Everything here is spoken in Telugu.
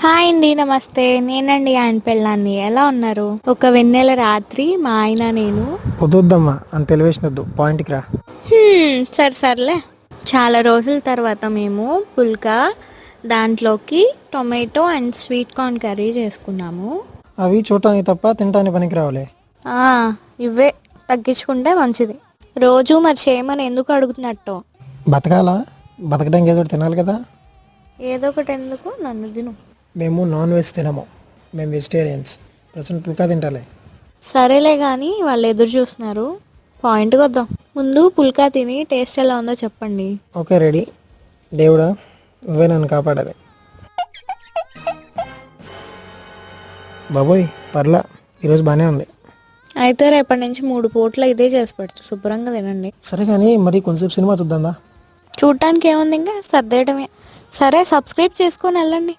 హాయ్ అండి నమస్తే. నేనండి ఆయన పెళ్ళాన్ని. ఎలా ఉన్నారు? ఒక వెన్నెల రాత్రి మా ఆయన నేను అంత తెలివేసినొద్దు పాయింట్కి రా. సరే సర్లే. చాలా రోజుల తర్వాత మేము ఫుల్గా దాంట్లోకి tomato and sweet corn curry చేసుకున్నాము. అవి చూడటానికి తప్ప తినటానికి పనికి రావులే. ఇవే. తగ్గించుకుంటే మంచిది. రోజు మరి చేయమని ఎందుకు అడుగుతున్నట్టు? బతకాలా? బతకడానికి ఏదో తినాలి కదా. ఏదో ఒకటి ఎందుకు? నన్ను తిను. మేము నాన్ వెజ్ తినము. మేము వెజిటేరియన్స్. ప్రజెంట్ పుల్కా తింటాలే. సరేలే కానీ వాళ్ళు ఎదురు చూస్తున్నారు. పాయింట్కి వద్దాం ముందు పుల్కా తిని టేస్ట్ ఎలా ఉందో చెప్పండి. Okay ready. దేవుడా నువ్వే నన్ను కాపాడాలి. బాబోయ్ పర్లా. ఈరోజు బాగానే ఉంది. అయితే రేపటి నుంచి మూడు పూట్ల ఇదే చేసి పెడతా. శుభ్రంగా తినండి. సరే కానీ మరి కొంచెంసేపు సినిమా చూద్దాందా? చూడటానికి ఏముంది ఇంకా? సర్దేయడమే సరే సబ్స్క్రైబ్ చేసుకొని వెళ్ళండి.